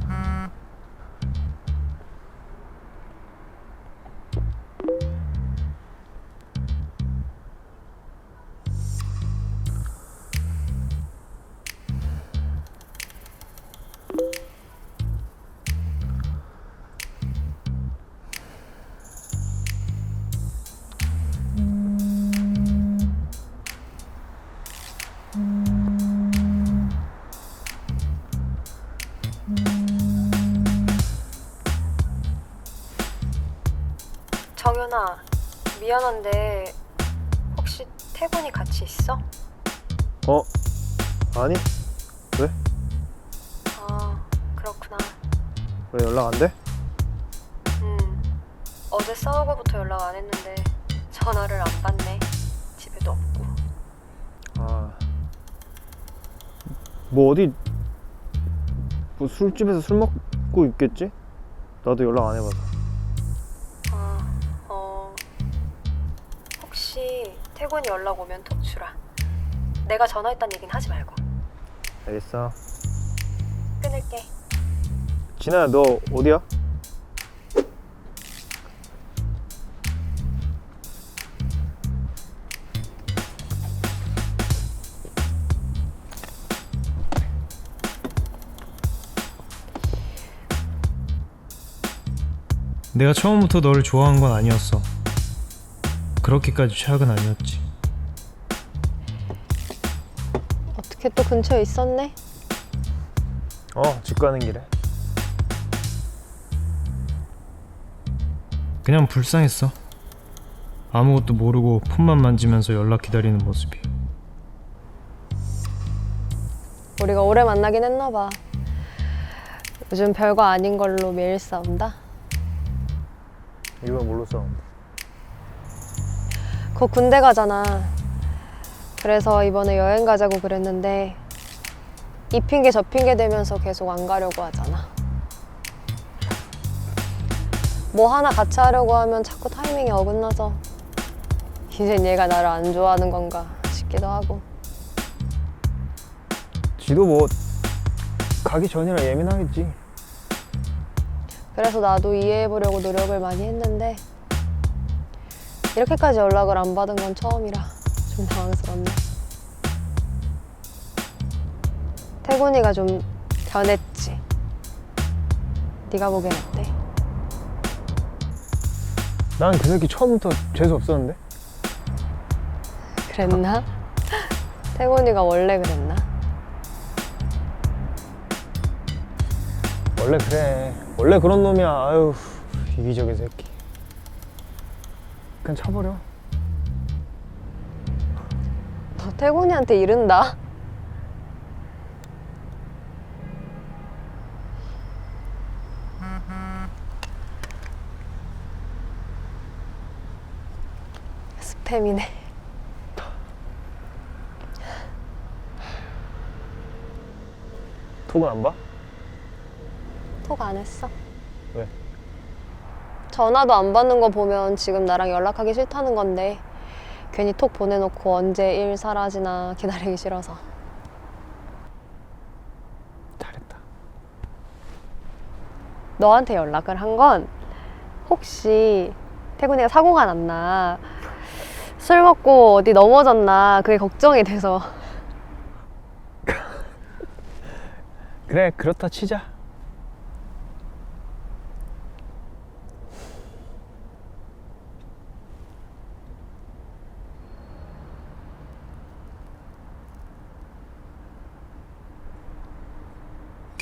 Mm-hmm. 정연아, 미안한데 혹시 태곤이 같이 있어? 어? 아니? 왜? 아, 그렇구나. 왜 연락 안 돼? 음, 어제 싸우고부터 연락 안 했는데 전화를 안 받네. 집에도 없고. 아. 뭐 어디 뭐 술집에서 술 먹고 있겠지? 나도 연락 안 해봐서. 태곤이 연락 오면 톡 주라. 내가 전화했단 얘긴 하지 말고. 알겠어. 끊을게. 진아야 너 어디야? 내가 처음부터 너를 좋아한 건 아니었어. 그렇게까지 최악은 아니었지. 어떻게 또 근처에 있었네? 어, 집 가는 길에. 그냥 불쌍했어. 아무것도 모르고 폰만 만지면서 연락 기다리는 모습이. 우리가 오래 만나긴 했나 봐. 요즘 별거 아닌 걸로 매일 싸운다. 이번 뭘로 싸운다. 곧 군대 가잖아. 그래서 이번에 여행 가자고 그랬는데 이 핑계 저 핑계 대면서 계속 안 가려고 하잖아. 뭐 하나 같이 하려고 하면 자꾸 타이밍이 어긋나서 이젠 얘가 나를 안 좋아하는 건가 싶기도 하고. 지도 뭐 가기 전이라 예민하겠지. 그래서 나도 이해해보려고 노력을 많이 했는데 이렇게까지 연락을 안 받은 건 처음이라 좀 당황스럽네. 태곤이가 좀 변했지. 네가 보기엔 어때? 난 그 새끼 처음부터 재수 없었는데. 그랬나? 태곤이가 원래 그랬나? 원래 그래. 원래 그런 놈이야. 아유, 이기적인 새끼. 그냥 차버려. 너 태곤이한테 이른다. 스팸이네. 톡은 안 봐? 톡 안 했어. 왜? 전화도 안 받는 거 보면 지금 나랑 연락하기 싫다는 건데 괜히 톡 보내놓고 언제 일 사라지나 기다리기 싫어서. 잘했다. 너한테 연락을 한 건 혹시 태군이가 사고가 났나 술 먹고 어디 넘어졌나 그게 걱정이 돼서 그래, 그렇다 치자.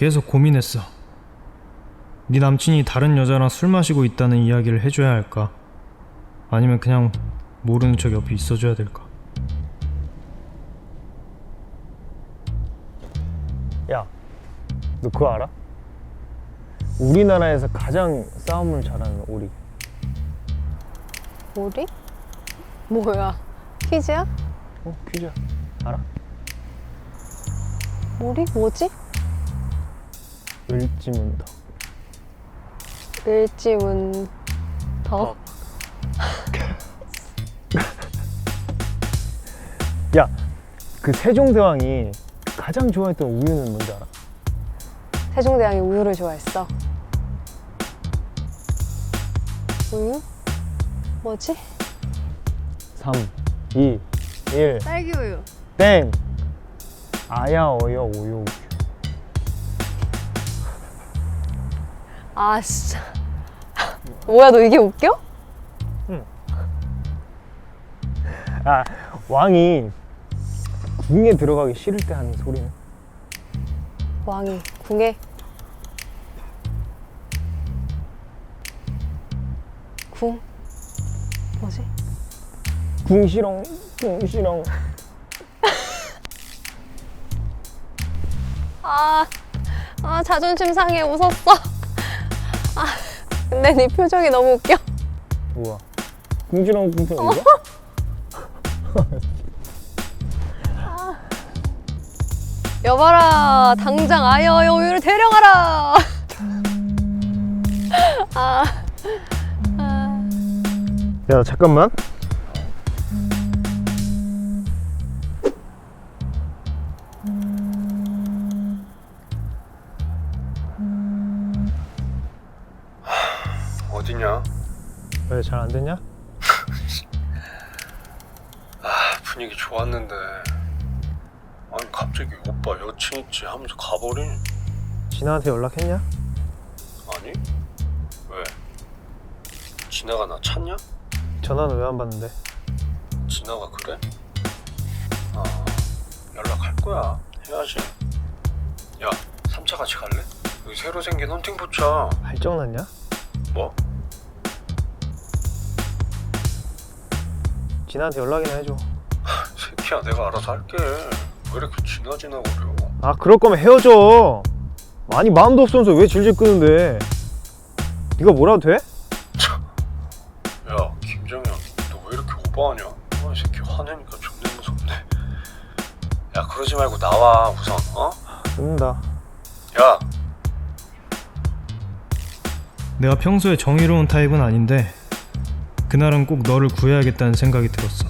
계속 고민했어. 네 남친이 다른 여자랑 술 마시고 있다는 이야기를 해줘야 할까? 아니면 그냥 모르는 척 옆에 있어줘야 될까? 야, 너 그거 알아? 우리나라에서 가장 싸움을 잘하는 오리. 우리? 뭐야 퀴즈야? 어, 퀴즈. 알아? 우리? 뭐지? 을지문덕. 일지문 더? 야, 그 세종대왕이 가장 좋아했던 우유는 뭔지 알아? 세종대왕이 우유를 좋아했어. 우유? 뭐지? 3, 2, 1, 딸기 우유. 땡! 아야, 어여, 오요. 아 진짜. 뭐야 너 이게 웃겨? 아, 왕이 궁에 들어가기 싫을 때 하는 소리는? 왕이 궁에 궁 뭐지? 궁시렁, 궁시렁. 아, 아 자존심 상해 웃었어. 아 근데 네 표정이 너무 웃겨. 뭐야? 궁시렁, 궁시렁 이거? 여봐라 당장 아여여 우유를 데려가라. 아, 아 야, 잠깐만. 왜 잘 안 됐냐? 아, 분위기 좋았는데. 아니 갑자기 오빠 여친 있지 하면서 가버린. 진아한테 연락했냐? 아니? 왜? 진아가 나 찾냐? 전화는 왜 안 받는데? 진아가 그래? 아, 연락할 거야. 해야지. 야, 3차 같이 갈래? 여기 새로 생긴 헌팅 포차. 발정 났냐? 뭐? 진아한테 연락이나 해줘. 새끼야, 내가 알아서 할게. 왜 이렇게 지나 지나 거려? 아, 그럴 거면 헤어져. 아니, 마음도 없으면서 왜 질질 끄는데? 네가 뭐라도 돼? 야, 김정현, 너 왜 이렇게 오버하냐? 아, 이 새끼 화내니까 존나 무섭네. 야, 그러지 말고 나와, 우선, 어? 듣는다. 야, 내가 평소에 정의로운 타입은 아닌데 그날은 꼭 너를 구해야겠다는 생각이 들었어.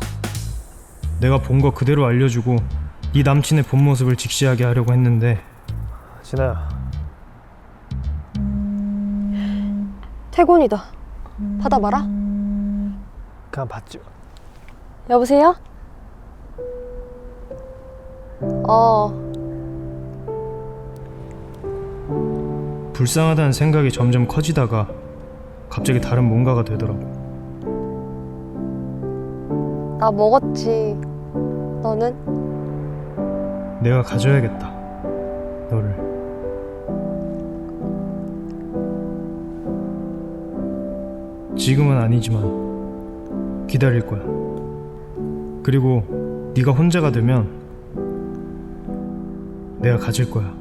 내가 본 거 그대로 알려주고 네 남친의 본 모습을 직시하게 하려고 했는데 진아야, 태곤이다. 받아봐라. 그냥 받지 마. 여보세요? 어, 불쌍하다는 생각이 점점 커지다가 갑자기 다른 뭔가가 되더라고. 나 먹었지. 너는? 내가 가져야겠다. 너를. 지금은 아니지만 기다릴 거야. 그리고 네가 혼자가 되면 내가 가질 거야.